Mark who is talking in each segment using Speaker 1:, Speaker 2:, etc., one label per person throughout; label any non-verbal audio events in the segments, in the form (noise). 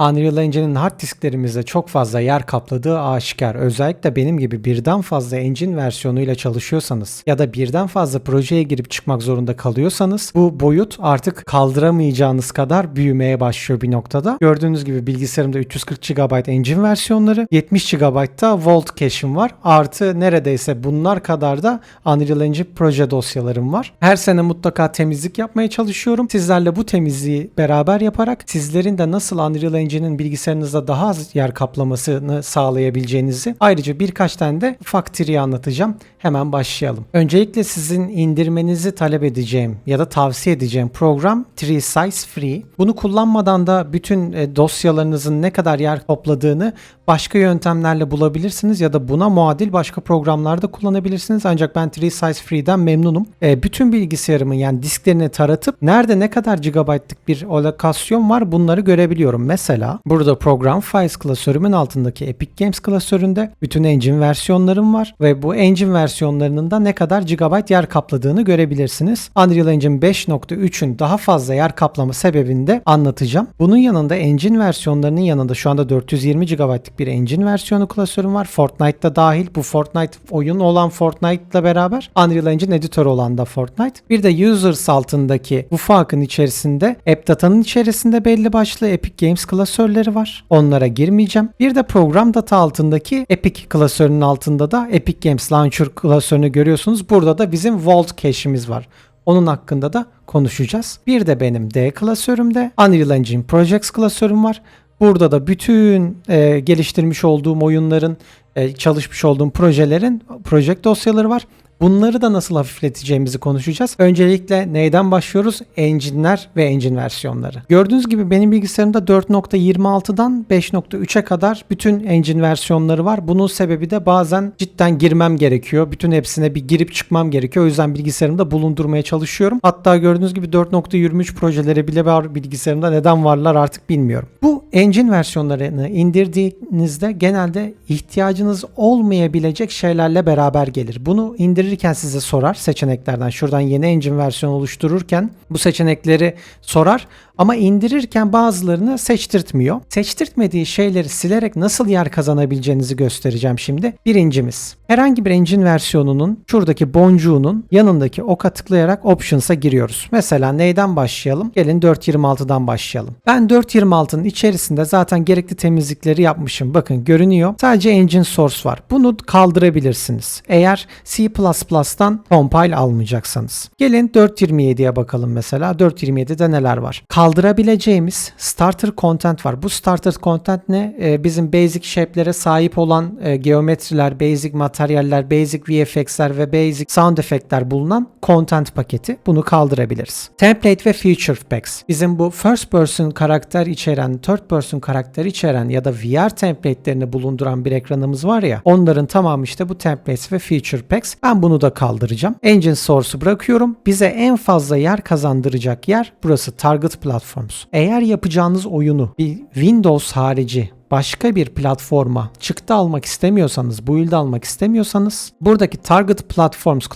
Speaker 1: Unreal Engine'in hard disklerimizde çok fazla yer kapladığı aşikar. Özellikle benim gibi birden fazla engine versiyonuyla çalışıyorsanız ya da birden fazla projeye girip çıkmak zorunda kalıyorsanız bu boyut artık kaldıramayacağınız kadar büyümeye başlıyor bir noktada. Gördüğünüz gibi bilgisayarımda 340 GB engine versiyonları, 70 GB da Vault cache'im var. Artı neredeyse bunlar kadar da Unreal Engine proje dosyalarım var. Her sene mutlaka temizlik yapmaya çalışıyorum. Sizlerle bu temizliği beraber yaparak sizlerin de nasıl Unreal Engine'in bilgisayarınızda daha az yer kaplamasını sağlayabileceğinizi ayrıca birkaç tane de tree anlatacağım. Hemen başlayalım. Öncelikle sizin indirmenizi talep edeceğim ya da tavsiye edeceğim program Tree Size Free. Bunu kullanmadan da bütün e, dosyalarınızın ne kadar yer topladığını başka yöntemlerle bulabilirsiniz ya da buna muadil başka programlarda kullanabilirsiniz. Ancak ben Tree Size Free'den memnunum. E, bütün bilgisayarımın yani disklerini taratıp nerede ne kadar gigabaytlık bir alokasyon var bunları görebiliyorum. Mesela burada program files klasörümün altındaki Epic Games klasöründe bütün engine versiyonlarım var ve bu engine versiyonlarının da ne kadar gigabayt yer kapladığını görebilirsiniz. Unreal Engine 5.3'ün daha fazla yer kaplama sebebini de anlatacağım. Bunun yanında engine versiyonlarının yanında şu anda 420 GB'lık bir engine versiyonu klasörüm var. Fortnite'da dahil. Bu Fortnite oyun olan Fortnite'la beraber Unreal Engine editörü olan da Fortnite. Bir de users altındaki bu farkın içerisinde AppData'nın içerisinde belli başlı Epic Games klasörleri var. Onlara girmeyeceğim. Bir de program data altındaki Epic klasörünün altında da Epic Games Launcher klasörünü görüyorsunuz. Burada da bizim Vault cache'imiz var. Onun hakkında da konuşacağız. Bir de benim D klasörümde Unreal Engine Projects klasörüm var. Burada da bütün e, geliştirmiş olduğum oyunların, e, çalışmış olduğum projelerin project dosyaları var. Bunları da nasıl hafifleteceğimizi konuşacağız. Öncelikle neyden başlıyoruz? Engine'ler ve engine versiyonları. Gördüğünüz gibi benim bilgisayarımda 4.26'dan 5.3'e kadar bütün engine versiyonları var. Bunun sebebi de bazen cidden girmem gerekiyor. Bütün hepsine bir girip çıkmam gerekiyor. O yüzden bilgisayarımda bulundurmaya çalışıyorum. Hatta gördüğünüz gibi 4.23 projeleri bile var bilgisayarımda. Neden varlar artık bilmiyorum. Bu engine versiyonlarını indirdiğinizde genelde ihtiyacınız olmayabilecek şeylerle beraber gelir. Bunu indirirken size sorar seçeneklerden. Şuradan yeni engine versiyon oluştururken bu seçenekleri sorar ama indirirken bazılarını seçtirtmiyor. Seçtirtmediği şeyleri silerek nasıl yer kazanabileceğinizi göstereceğim şimdi. Birincimiz herhangi bir engine versiyonunun şuradaki boncuğunun yanındaki oka tıklayarak options'a giriyoruz. Mesela neyden başlayalım? Gelin 4.26'dan başlayalım. Ben 4.26'nın içerisinde zaten gerekli temizlikleri yapmışım. Bakın görünüyor. Sadece engine source var. Bunu kaldırabilirsiniz. Eğer C++'dan compile almayacaksanız. Gelin 4.27'ye bakalım mesela. 4.27'de neler var? Kaldırabileceğimiz starter content var. Bu starter content ne? Ee, bizim basic shape'lere sahip olan e, geometriler, basic materyaller, basic VFX'ler ve basic sound efektler bulunan content paketi. Bunu kaldırabiliriz. Template ve feature packs. Bizim bu first person karakter içeren, third person karakter içeren ya da VR template'lerini bulunduran bir ekranımız var ya. Onların tamamı işte bu templates ve feature packs. Ben bunu da kaldıracağım. Engine source'u bırakıyorum. Bize en fazla yer kazandıracak yer burası Target Platforms. Eğer yapacağınız oyunu bir Windows harici başka bir platforma çıktı almak istemiyorsanız, build almak istemiyorsanız buradaki Target Platforms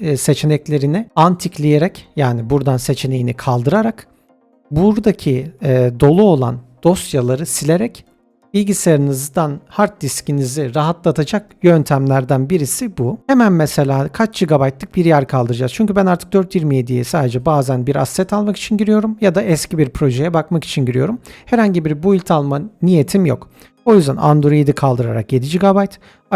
Speaker 1: e, seçeneklerini antikleyerek yani buradan seçeneğini kaldırarak buradaki e, dolu olan dosyaları silerek bilgisayarınızdan hard diskinizi rahatlatacak yöntemlerden birisi bu. Hemen mesela kaç GB'lık bir yer kaldıracağız. Çünkü ben artık 427'ye sadece bazen bir asset almak için giriyorum ya da eski bir projeye bakmak için giriyorum. Herhangi bir build alma niyetim yok. O yüzden Android'i kaldırarak 7 GB,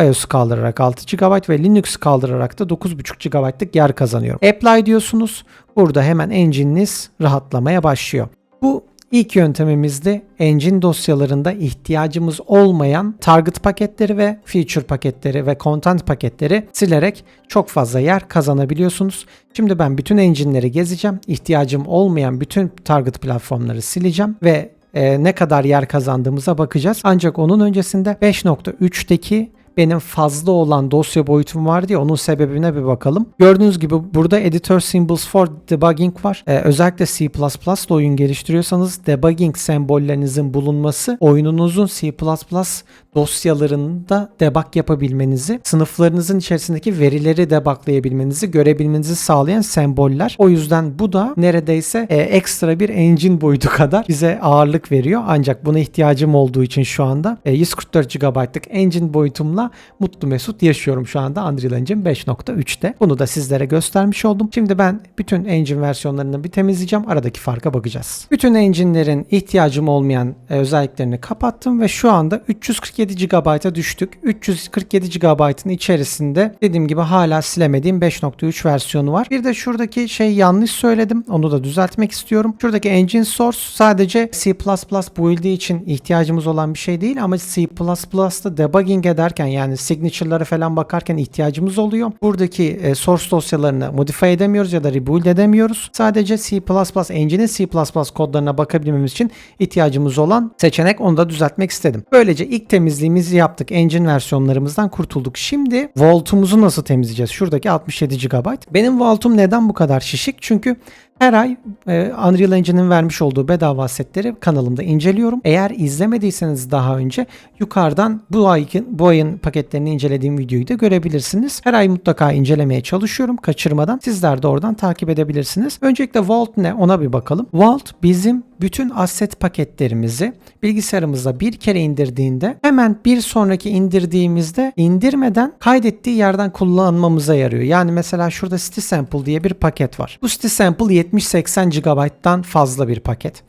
Speaker 1: iOS'u kaldırarak 6 GB ve Linux'u kaldırarak da 9.5 GB'lık yer kazanıyorum. Apply diyorsunuz. Burada hemen engine'iniz rahatlamaya başlıyor. Bu İlk yöntemimizde engine dosyalarında ihtiyacımız olmayan target paketleri ve feature paketleri ve content paketleri silerek çok fazla yer kazanabiliyorsunuz. Şimdi ben bütün engine'leri gezeceğim. İhtiyacım olmayan bütün target platformları sileceğim ve e, ne kadar yer kazandığımıza bakacağız. Ancak onun öncesinde 5.3'teki benim fazla olan dosya boyutum var diye onun sebebine bir bakalım. Gördüğünüz gibi burada editor symbols for debugging var. Ee, özellikle C++ ile oyun geliştiriyorsanız debugging sembollerinizin bulunması oyununuzun C++ dosyalarında debug yapabilmenizi, sınıflarınızın içerisindeki verileri debuglayabilmenizi, görebilmenizi sağlayan semboller. O yüzden bu da neredeyse e, ekstra bir engine boyutu kadar bize ağırlık veriyor. Ancak buna ihtiyacım olduğu için şu anda e, 144 GB'lık engine boyutumla mutlu mesut yaşıyorum şu anda Unreal Engine 5.3'te. Bunu da sizlere göstermiş oldum. Şimdi ben bütün engine versiyonlarını bir temizleyeceğim. Aradaki farka bakacağız. Bütün engine'lerin ihtiyacım olmayan e, özelliklerini kapattım ve şu anda 347 GB'a düştük. 347 GB'ın içerisinde dediğim gibi hala silemediğim 5.3 versiyonu var. Bir de şuradaki şey yanlış söyledim. Onu da düzeltmek istiyorum. Şuradaki engine source sadece C++ build'i için ihtiyacımız olan bir şey değil ama C++'da debugging ederken yani signature'lara falan bakarken ihtiyacımız oluyor. Buradaki e, source dosyalarını modify edemiyoruz ya da rebuild edemiyoruz. Sadece C++ engine'in C++ kodlarına bakabilmemiz için ihtiyacımız olan seçenek onu da düzeltmek istedim. Böylece ilk temizliğimizi yaptık. Engine versiyonlarımızdan kurtulduk. Şimdi Vault'umuzu nasıl temizleyeceğiz? Şuradaki 67 GB. Benim Vault'um neden bu kadar şişik? Çünkü her ay e, Unreal Engine'in vermiş olduğu bedava setleri kanalımda inceliyorum. Eğer izlemediyseniz daha önce yukarıdan bu ayın bu ayın paketlerini incelediğim videoyu da görebilirsiniz. Her ay mutlaka incelemeye çalışıyorum kaçırmadan. Sizler de oradan takip edebilirsiniz. Öncelikle Vault ne ona bir bakalım. Vault bizim bütün asset paketlerimizi bilgisayarımızda bir kere indirdiğinde hemen bir sonraki indirdiğimizde indirmeden kaydettiği yerden kullanmamıza yarıyor. Yani mesela şurada City Sample diye bir paket var. Bu City Sample 70-80 GB'dan fazla bir paket.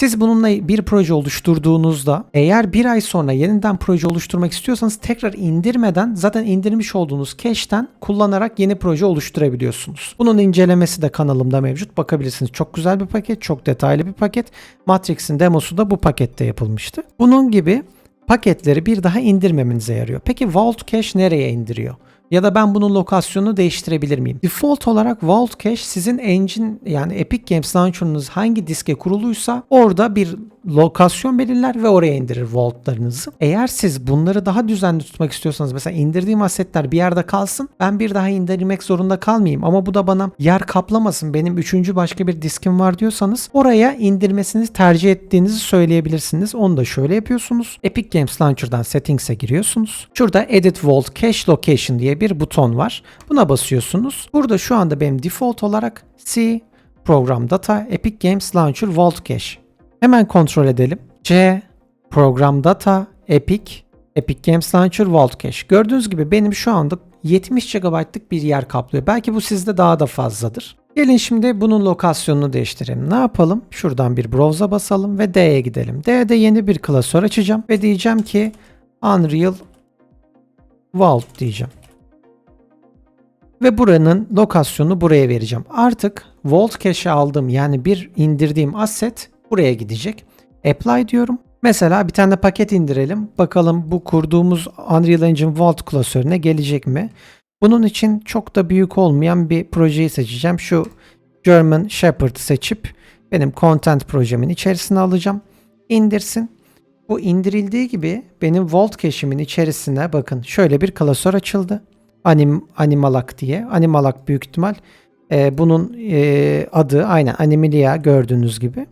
Speaker 1: Siz bununla bir proje oluşturduğunuzda eğer bir ay sonra yeniden proje oluşturmak istiyorsanız tekrar indirmeden zaten indirmiş olduğunuz cache'ten kullanarak yeni proje oluşturabiliyorsunuz. Bunun incelemesi de kanalımda mevcut. Bakabilirsiniz. Çok güzel bir paket, çok detaylı bir paket. Matrix'in demosu da bu pakette yapılmıştı. Bunun gibi paketleri bir daha indirmemenize yarıyor. Peki Vault Cache nereye indiriyor? Ya da ben bunun lokasyonunu değiştirebilir miyim? Default olarak Vault Cache sizin engine yani Epic Games Launcher'ınız hangi diske kuruluysa orada bir lokasyon belirler ve oraya indirir vaultlarınızı. Eğer siz bunları daha düzenli tutmak istiyorsanız mesela indirdiğim asetler bir yerde kalsın ben bir daha indirmek zorunda kalmayayım ama bu da bana yer kaplamasın benim üçüncü başka bir diskim var diyorsanız oraya indirmesini tercih ettiğinizi söyleyebilirsiniz. Onu da şöyle yapıyorsunuz. Epic Games Launcher'dan Settings'e giriyorsunuz. Şurada Edit Vault Cache Location diye bir buton var. Buna basıyorsunuz. Burada şu anda benim default olarak C Program Data Epic Games Launcher Vault Cache. Hemen kontrol edelim. C Program Data Epic Epic Games Launcher Vault Cache. Gördüğünüz gibi benim şu anda 70 GB'lık bir yer kaplıyor. Belki bu sizde daha da fazladır. Gelin şimdi bunun lokasyonunu değiştirelim. Ne yapalım? Şuradan bir browse'a basalım ve D'ye gidelim. D'de yeni bir klasör açacağım ve diyeceğim ki Unreal Vault diyeceğim. Ve buranın lokasyonunu buraya vereceğim. Artık Vault Cache aldım yani bir indirdiğim asset buraya gidecek. Apply diyorum. Mesela bir tane paket indirelim. Bakalım bu kurduğumuz Unreal Engine Vault klasörüne gelecek mi? Bunun için çok da büyük olmayan bir projeyi seçeceğim. Şu German Shepherd seçip benim content projemin içerisine alacağım. İndirsin. Bu indirildiği gibi benim Vault cache'imin içerisine bakın şöyle bir klasör açıldı. Anim, Animalak diye. Animalak büyük ihtimal e, bunun e, adı aynen Animalia gördüğünüz gibi.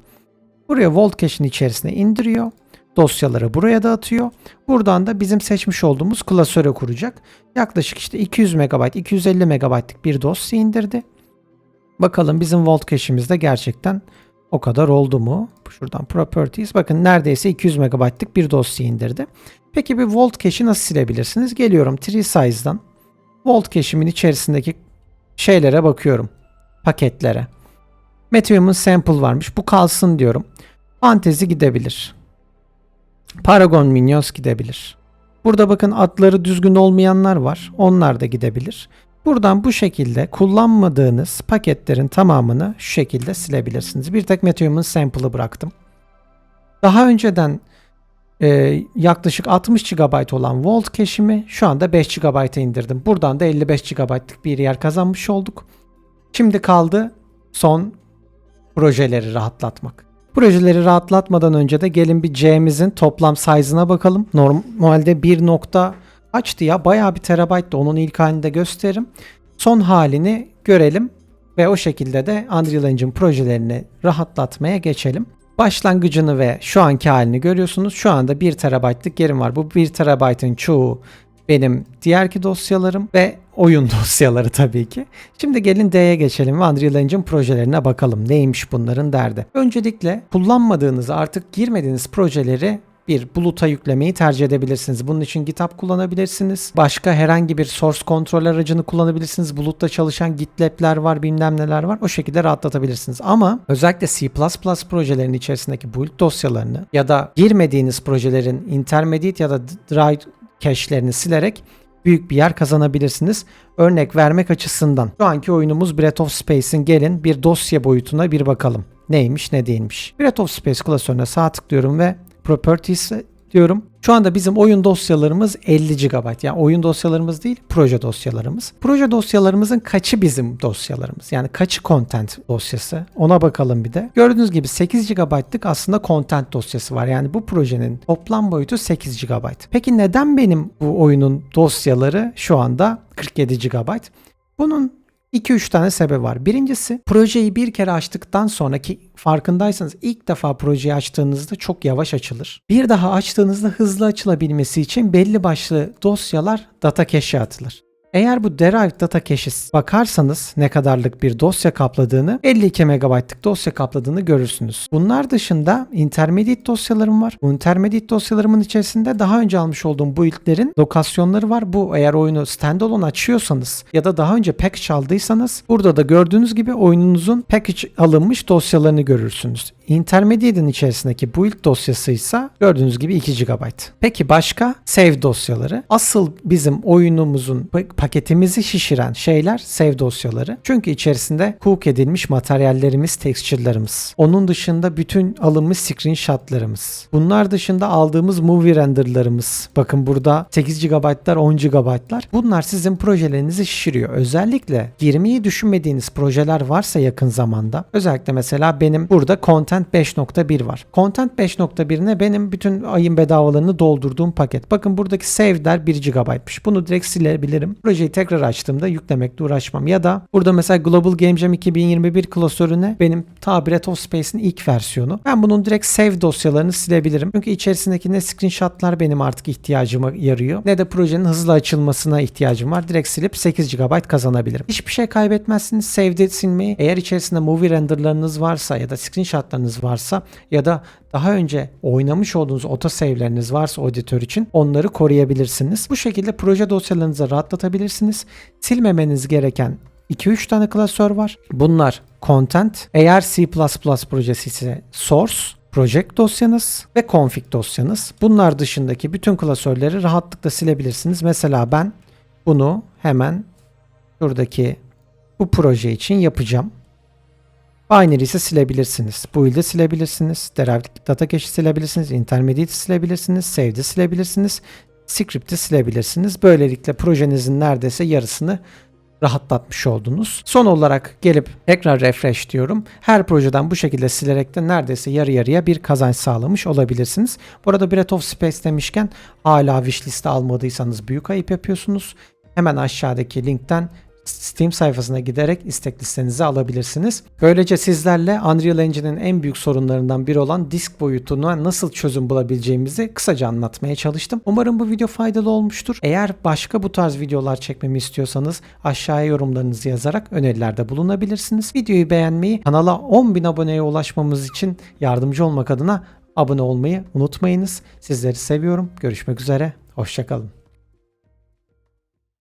Speaker 1: Buraya Vault cache'in içerisine indiriyor. Dosyaları buraya da atıyor. Buradan da bizim seçmiş olduğumuz klasöre kuracak. Yaklaşık işte 200 MB, 250 MB'lık bir dosya indirdi. Bakalım bizim Vault cache'imizde gerçekten o kadar oldu mu? Şuradan Properties. Bakın neredeyse 200 MB'lık bir dosya indirdi. Peki bir Vault cache'i nasıl silebilirsiniz? Geliyorum Tree Size'dan. Vault cache'imin içerisindeki şeylere bakıyorum. Paketlere. Meteor'un sample varmış. Bu kalsın diyorum. Fantezi gidebilir. Paragon Minions gidebilir. Burada bakın adları düzgün olmayanlar var. Onlar da gidebilir. Buradan bu şekilde kullanmadığınız paketlerin tamamını şu şekilde silebilirsiniz. Bir tek Meteor'un sample'ı bıraktım. Daha önceden e, yaklaşık 60 GB olan Vault cache'imi şu anda 5 GB'a indirdim. Buradan da 55 GB'lık bir yer kazanmış olduk. Şimdi kaldı son projeleri rahatlatmak. Projeleri rahatlatmadan önce de gelin bir C'mizin toplam size'ına bakalım. Normalde Açtı ya bayağı bir terabayttı. Onun ilk halini de gösteririm. Son halini görelim ve o şekilde de Unreal Engine projelerini rahatlatmaya geçelim. Başlangıcını ve şu anki halini görüyorsunuz. Şu anda 1 terabaytlık yerim var. Bu 1 terabaytın çoğu benim diğerki dosyalarım ve oyun (laughs) dosyaları tabii ki. Şimdi gelin D'ye geçelim ve Unreal Engine projelerine bakalım. Neymiş bunların derdi. Öncelikle kullanmadığınız artık girmediğiniz projeleri bir buluta yüklemeyi tercih edebilirsiniz. Bunun için GitHub kullanabilirsiniz. Başka herhangi bir source kontrol aracını kullanabilirsiniz. Bulutta çalışan GitLab'ler var, bilmem neler var. O şekilde rahatlatabilirsiniz. Ama özellikle C++ projelerin içerisindeki build dosyalarını ya da girmediğiniz projelerin intermediate ya da dry cache'lerini silerek büyük bir yer kazanabilirsiniz. Örnek vermek açısından şu anki oyunumuz Breath of Space'in gelin bir dosya boyutuna bir bakalım. Neymiş ne değilmiş. Breath of Space klasörüne sağ tıklıyorum ve Properties diyorum. Şu anda bizim oyun dosyalarımız 50 GB. Yani oyun dosyalarımız değil, proje dosyalarımız. Proje dosyalarımızın kaçı bizim dosyalarımız? Yani kaçı content dosyası? Ona bakalım bir de. Gördüğünüz gibi 8 GB'lık aslında content dosyası var. Yani bu projenin toplam boyutu 8 GB. Peki neden benim bu oyunun dosyaları şu anda 47 GB? Bunun 2-3 tane sebep var. Birincisi projeyi bir kere açtıktan sonraki farkındaysanız ilk defa projeyi açtığınızda çok yavaş açılır. Bir daha açtığınızda hızlı açılabilmesi için belli başlı dosyalar data cache'e atılır. Eğer bu derived data cache'e bakarsanız ne kadarlık bir dosya kapladığını 52 MB'lık dosya kapladığını görürsünüz. Bunlar dışında intermediate dosyalarım var. Bu intermediate dosyalarımın içerisinde daha önce almış olduğum build'lerin lokasyonları var. Bu eğer oyunu standalone açıyorsanız ya da daha önce package aldıysanız burada da gördüğünüz gibi oyununuzun package alınmış dosyalarını görürsünüz. Intermediate'in içerisindeki build dosyası ise gördüğünüz gibi 2 GB. Peki başka save dosyaları. Asıl bizim oyunumuzun paketimizi şişiren şeyler save dosyaları. Çünkü içerisinde cook edilmiş materyallerimiz, texture'larımız. Onun dışında bütün alınmış screenshot'larımız. Bunlar dışında aldığımız movie render'larımız. Bakın burada 8 GB'lar, 10 GB'lar. Bunlar sizin projelerinizi şişiriyor. Özellikle girmeyi düşünmediğiniz projeler varsa yakın zamanda. Özellikle mesela benim burada Content 5.1 var. Content 5.1'ne benim bütün ayın bedavalarını doldurduğum paket. Bakın buradaki save'ler 1 GB'mış. Bunu direkt silebilirim. Projeyi tekrar açtığımda yüklemekle uğraşmam. Ya da burada mesela Global Game Jam 2021 klasörüne benim ta Breath of Space'in ilk versiyonu. Ben bunun direkt save dosyalarını silebilirim. Çünkü içerisindeki ne screenshotlar benim artık ihtiyacıma yarıyor ne de projenin hızlı açılmasına ihtiyacım var. Direkt silip 8 GB kazanabilirim. Hiçbir şey kaybetmezsiniz save'de silmeyi. Eğer içerisinde movie renderlarınız varsa ya da screenshotlarınız varsa ya da daha önce oynamış olduğunuz autosave'leriniz varsa editör için onları koruyabilirsiniz. Bu şekilde proje dosyalarınızı rahatlatabilirsiniz. Silmemeniz gereken 2-3 tane klasör var. Bunlar content. Eğer C++ projesi ise source, project dosyanız ve config dosyanız. Bunlar dışındaki bütün klasörleri rahatlıkla silebilirsiniz. Mesela ben bunu hemen şuradaki bu proje için yapacağım. Binary ise silebilirsiniz. Build'i silebilirsiniz. Derived data cache'i silebilirsiniz. Intermediate silebilirsiniz. Save'de silebilirsiniz. Script'i silebilirsiniz. Böylelikle projenizin neredeyse yarısını rahatlatmış oldunuz. Son olarak gelip tekrar refresh diyorum. Her projeden bu şekilde silerek de neredeyse yarı yarıya bir kazanç sağlamış olabilirsiniz. Bu arada Breath of Space demişken hala wishlist'e almadıysanız büyük ayıp yapıyorsunuz. Hemen aşağıdaki linkten Steam sayfasına giderek istek listenizi alabilirsiniz. Böylece sizlerle Unreal Engine'in en büyük sorunlarından biri olan disk boyutuna nasıl çözüm bulabileceğimizi kısaca anlatmaya çalıştım. Umarım bu video faydalı olmuştur. Eğer başka bu tarz videolar çekmemi istiyorsanız aşağıya yorumlarınızı yazarak önerilerde bulunabilirsiniz. Videoyu beğenmeyi, kanala 10.000 aboneye ulaşmamız için yardımcı olmak adına abone olmayı unutmayınız. Sizleri seviyorum. Görüşmek üzere. Hoşçakalın.